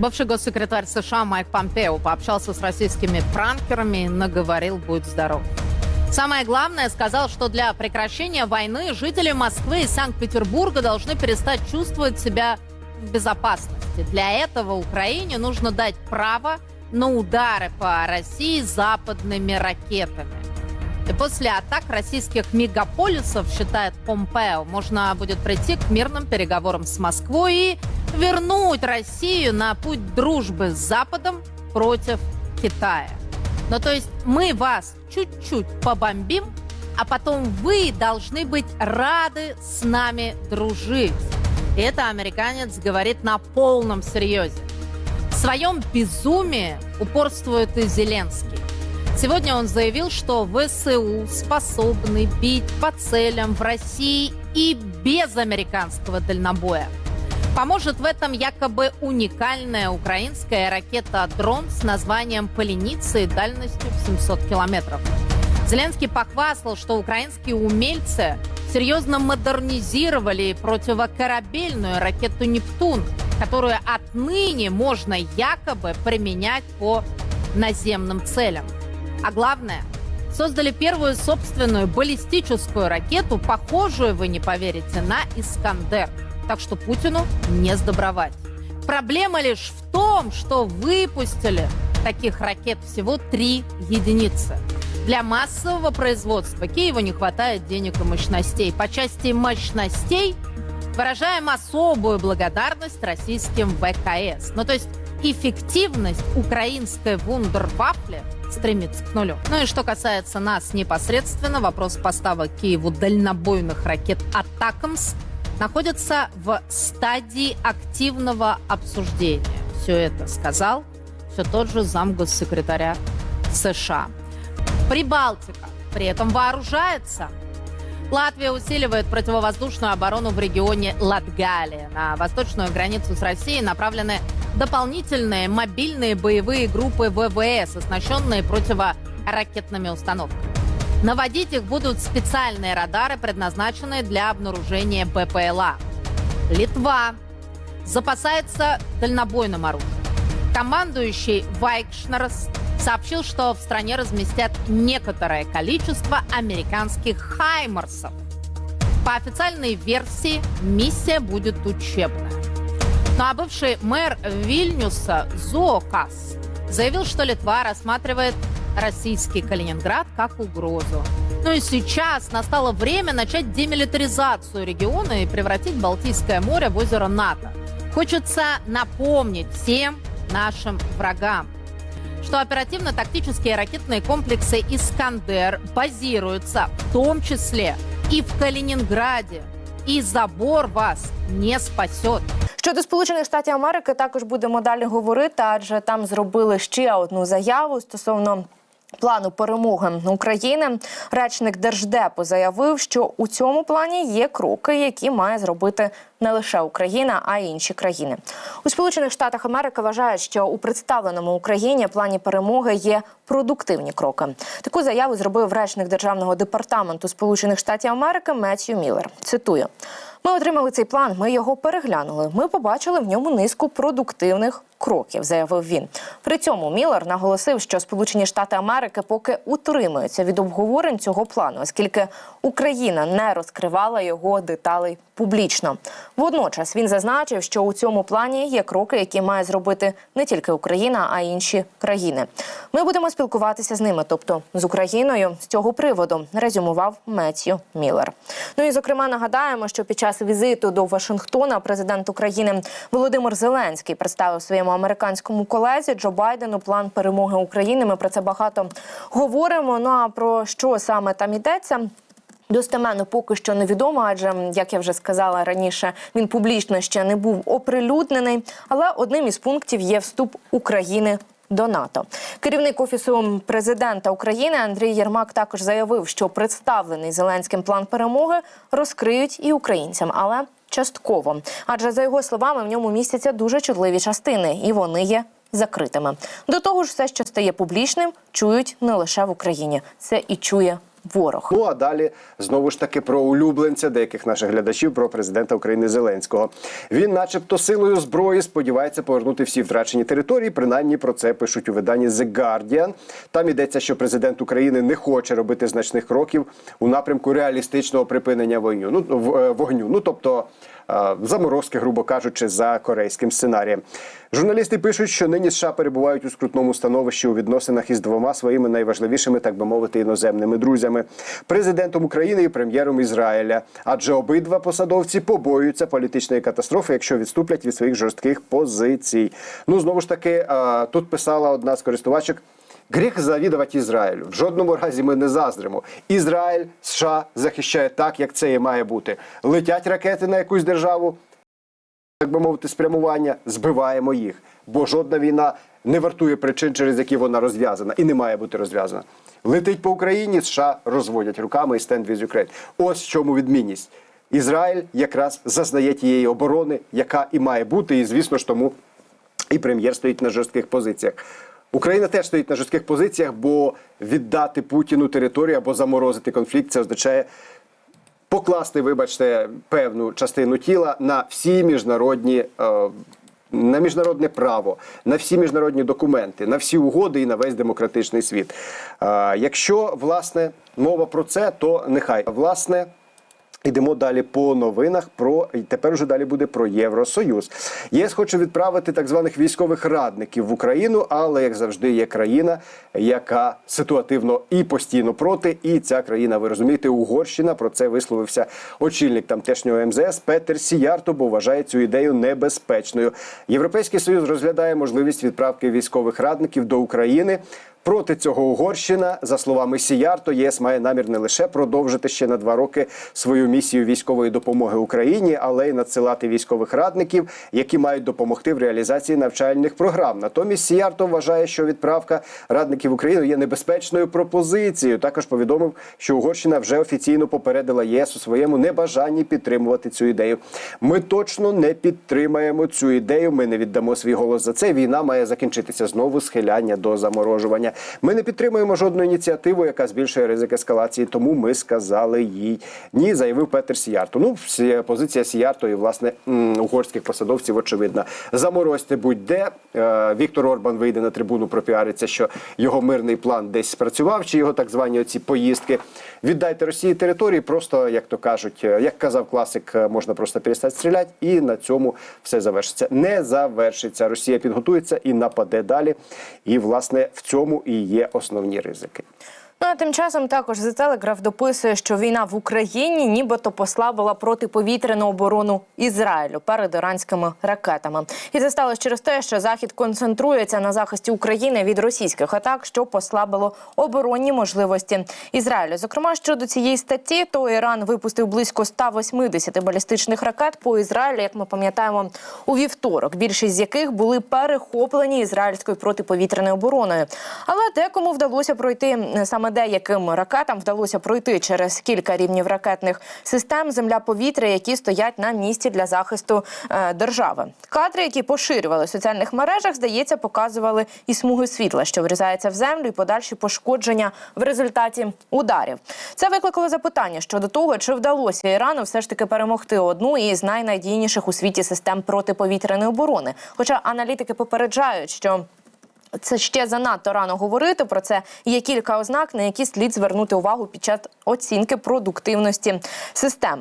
Бывший госсекретарь США Майк Помпео пообщался с российскими пранкерами и наговорил «Будь здоров». Самое главное, сказал, что для прекращения войны жители Москвы и Санкт-Петербурга должны перестать чувствовать себя в безопасности. Для этого Украине нужно дать право на удары по России западными ракетами. После атак российских мегаполисов, считает Помпео, можно будет прийти к мирным переговорам с Москвой и вернуть Россию на путь дружбы с Западом против Китая. Ну, то есть мы вас чуть-чуть побомбим, а потом вы должны быть рады с нами дружить. И это американец говорит на полном серьезе. В своем безумии упорствует и Зеленский. Сегодня он заявил, что ВСУ способны бить по целям в России и без американского дальнобоя. Поможет в этом якобы уникальная украинская ракета «Дрон» с названием «Поленица» и дальностью в 700 километров. Зеленский похвастал, что украинские умельцы серьезно модернизировали противокорабельную ракету «Нептун», которую отныне можно якобы применять по наземным целям. А главное, создали первую собственную баллистическую ракету, похожую, вы не поверите, на «Искандер». Так что Путину не сдобровать. Проблема лишь в том, что выпустили таких ракет всего три единицы. Для массового производства Киеву не хватает денег и мощностей. По части мощностей выражаем особую благодарность российским ВКС. Ну, то есть эффективность украинской вундервафли стремится к нулю. Ну и что касается нас непосредственно, вопрос поставок Киеву дальнобойных ракет «Атакамс» находится в стадии активного обсуждения. Все это сказал все тот же замгоссекретаря США. Прибалтика при этом вооружается. Латвия усиливает противовоздушную оборону в регионе Латгалия. На восточную границу с Россией направлены дополнительные мобильные боевые группы ВВС, оснащенные противоракетными установками. Наводить их будут специальные радары, предназначенные для обнаружения БПЛА. Литва запасается дальнобойным оружием. Командующий Вайкшнерс сообщил, что в стране разместят некоторое количество американских «Хаймерсов». По официальной версии миссия будет учебная. Ну а бывший мэр Вильнюса Зоокас заявил, что Литва рассматривает российский Калининград как угрозу. Ну и сейчас настало время начать демилитаризацию региона и превратить Балтийское море в озеро НАТО. Хочется напомнить всем нашим врагам, что оперативно-тактические ракетные комплексы «Искандер» базируются в том числе и в Калининграде. І забор вас не спасет. Щодо Сполучених Штатів Америки також будемо далі говорити, адже там зробили ще одну заяву стосовно. Плану перемоги України речник держдепу заявив, що у цьому плані є кроки, які має зробити не лише Україна, а й інші країни. У Сполучених Штатах Америки вважають, що у представленому Україні плані перемоги є продуктивні кроки. Таку заяву зробив речник державного департаменту Сполучених Штатів Америки Меттью Міллер. Цитую. Ми отримали цей план, ми його переглянули. Ми побачили в ньому низку продуктивних кроків, заявив він. При цьому Міллер наголосив, що Сполучені Штати Америки поки утримуються від обговорень цього плану, оскільки Україна не розкривала його деталей публічно. Водночас він зазначив, що у цьому плані є кроки, які має зробити не тільки Україна, а й інші країни. Ми будемо спілкуватися з ними, тобто з Україною, з цього приводу, резюмував Меттью Міллер. Ну і зокрема нагадаємо, що під час візиту до Вашингтона президент України Володимир Зеленський представив своєму американському колезі Джо Байдену план перемоги України. Ми про це багато говоримо. Ну а про що саме там йдеться? Достеменно поки що невідомо, адже як я вже сказала раніше, він публічно ще не був оприлюднений. Але одним із пунктів є вступ України. До НАТО керівник офісу президента України Андрій Єрмак також заявив, що представлений Зеленським план перемоги розкриють і українцям, але частково. Адже за його словами в ньому містяться дуже чутливі частини, і вони є закритими. До того ж, все, що стає публічним, чують не лише в Україні. Це і чує ворог. Ну а далі знову ж таки про улюбленця деяких наших глядачів, про президента України Зеленського. Він, начебто, силою зброї сподівається повернути всі втрачені території. Принаймні про це пишуть у виданні The Guardian. Там йдеться, що президент України не хоче робити значних кроків у напрямку реалістичного припинення вогню. Ну е, вогню. Ну тобто. Е, Заморозки, грубо кажучи, за корейським сценарієм. Журналісти пишуть, що нині США перебувають у скрутному становищі у відносинах із двома своїми найважливішими, так би мовити, іноземними друзями президентом України і прем'єром Ізраїля. Адже обидва посадовці побоюються політичної катастрофи, якщо відступлять від своїх жорстких позицій. Ну знову ж таки, е, тут писала одна з користувачок. Гріх завідувати Ізраїлю. В жодному разі ми не заздримо. Ізраїль США захищає так, як це і має бути. Летять ракети на якусь державу, так би мовити, спрямування, збиваємо їх. Бо жодна війна не вартує причин, через які вона розв'язана, і не має бути розв'язана. Летить по Україні, США розводять руками і stand with Ukraine. Ось в чому відмінність. Ізраїль якраз зазнає тієї оборони, яка і має бути, і звісно ж тому і прем'єр стоїть на жорстких позиціях. Україна теж стоїть на жорстких позиціях, бо віддати Путіну територію або заморозити конфлікт це означає покласти, вибачте, певну частину тіла на всі міжнародні. е, На міжнародне право, на всі міжнародні документи, на всі угоди і на весь демократичний світ. Е, Якщо власне мова про це, то нехай власне. Йдемо далі по новинах. Про і тепер уже далі буде про Євросоюз. ЄС хоче відправити так званих військових радників в Україну, але як завжди є країна, яка ситуативно і постійно проти. І ця країна, ви розумієте, Угорщина. Про це висловився очільник тамтешнього МЗС Петер Сіярто, бо вважає цю ідею небезпечною. Європейський союз розглядає можливість відправки військових радників до України. Проти цього Угорщина, за словами Сіярто, ЄС має намір не лише продовжити ще на два роки свою місію військової допомоги Україні, але й надсилати військових радників, які мають допомогти в реалізації навчальних програм. Натомість Сіярто вважає, що відправка радників в Україну є небезпечною пропозицією. Також повідомив, що Угорщина вже офіційно попередила ЄС у своєму небажанні підтримувати цю ідею. Ми точно не підтримаємо цю ідею. Ми не віддамо свій голос за це. Війна має закінчитися знову схиляння до заморожування. Ми не підтримуємо жодну ініціативу, яка збільшує ризик ескалації. Тому ми сказали їй ні, заявив Петер Сіярто. Ну, позиція Сіярто і власне угорських посадовців очевидна. Заморозьте будь-де. Е, Віктор Орбан вийде на трибуну, пропіариться, що його мирний план десь спрацював, чи його так звані оці поїздки. Віддайте Росії території, просто як то кажуть, е, як казав класик, е, можна просто перестати стріляти, і на цьому все завершиться. Не завершиться. Росія підготується і нападе далі. І власне в цьому і є основні ризики. Ну а тим часом також The Telegraph дописує, що війна в Україні нібито послабила протиповітряну оборону Ізраїлю перед іранськими ракетами. І це сталося через те, що Захід концентрується на захисті України від російських атак, що послабило оборонні можливості Ізраїлю. Зокрема, щодо цієї статті, то Іран випустив близько 180 балістичних ракет по Ізраїлю, як ми пам'ятаємо, у вівторок. Більшість з яких були перехоплені ізраїльською протиповітряною обороною. Але декому вдалося пройти е, саме деяким ракетам вдалося пройти через кілька рівнів ракетних систем земля-повітря, які стоять на місці для захисту е, держави. Кадри, які поширювали в соціальних мережах, здається, показували і смуги світла, що врізається в землю, і подальші пошкодження в результаті ударів. Це викликало запитання щодо того, чи вдалося Ірану все ж таки перемогти одну із найнадійніших у світі систем протиповітряної оборони. Хоча аналітики попереджають, що це ще занадто рано говорити про це. Є кілька ознак, на які слід звернути увагу під час оцінки продуктивності системи.